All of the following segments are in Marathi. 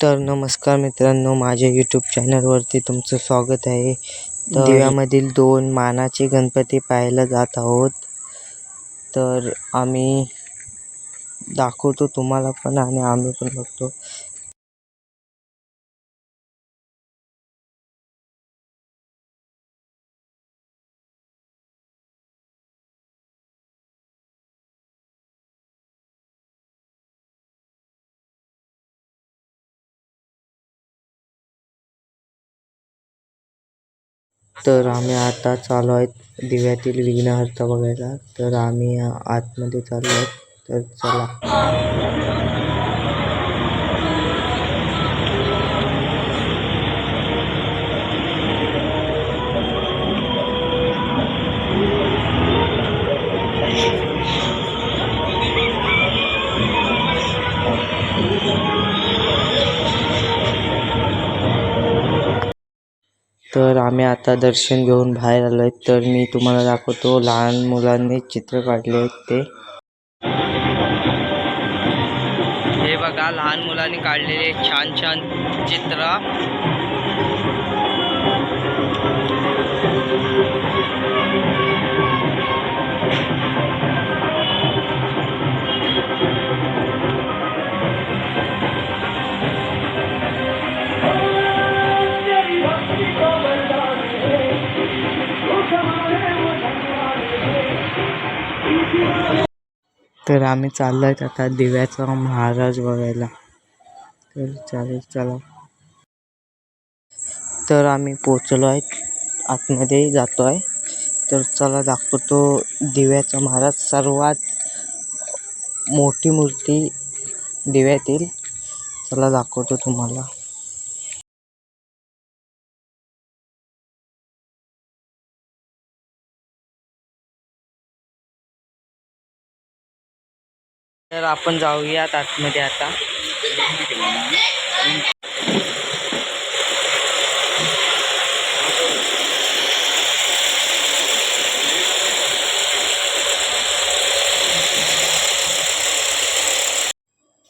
तर नमस्कार मित्रांनो माझ्या यूट्यूब चॅनलवरती तुमचं स्वागत आहे. तर दिव्यामधील दोन मानाचे गणपती पाहायला जात आहोत. तर आम्ही दाखवतो तुम्हाला पण आणि आम्ही पण बघतो. तर आम्ही आता चालू आहेत दिव्यातील विघ्नहर्ता बघायला. तर आम्ही आतमध्ये चाललो आहेत. तर चला. तर आम्ही आता दर्शन घेऊन बाहेर आलो आहे तर मी तुम्हाला दाखवतो लहान मुलांनी चित्र काढले आहेत ते. हे बघा लहान मुलांनी काढलेले छान छान चित्र. तर आम्ही चाललो आहेत आता दिव्याचा महाराज बघायला. तर चालेल चला. तर आम्ही पोचलो आहे आतमध्ये जातो आहे तर चला दाखवतो दिव्याचा महाराज. सर्वात मोठी मूर्ती दिव्यातील. चला दाखवतो तुम्हाला. तर आपण जाऊयात आतमध्ये आता.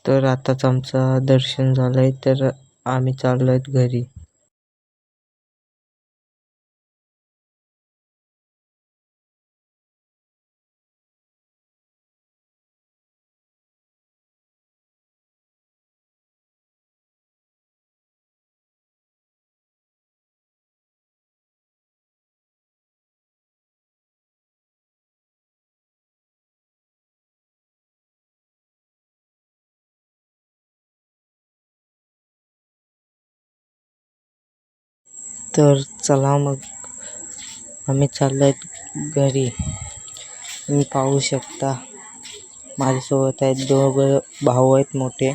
तर आताच आमचं दर्शन झालंय तर आम्ही चाललो आहेत घरी. तर चला मग. आम्ही चाललो आहेत घरी. तुम्ही पाहू शकता. माझ्यासोबत आहेत दोघं भाऊ आहेत मोठे.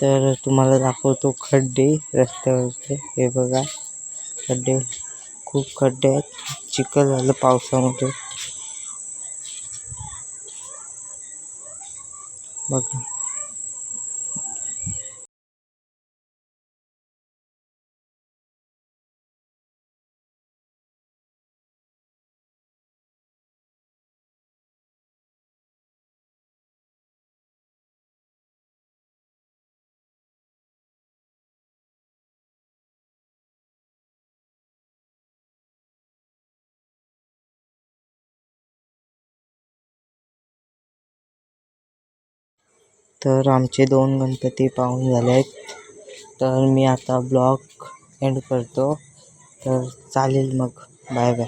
तर तुम्हाला दाखवतो खड्डे रस्त्यावरचे. हे बघा. खड्डे खूप खड्डे आहेत. चिखल झालं पावसामध्ये. बघा. तर आमचे दोन गणपती पाहून झाले आहेत तर मी आता ब्लॉग एंड करतो. तर चालेल मग. Bye bye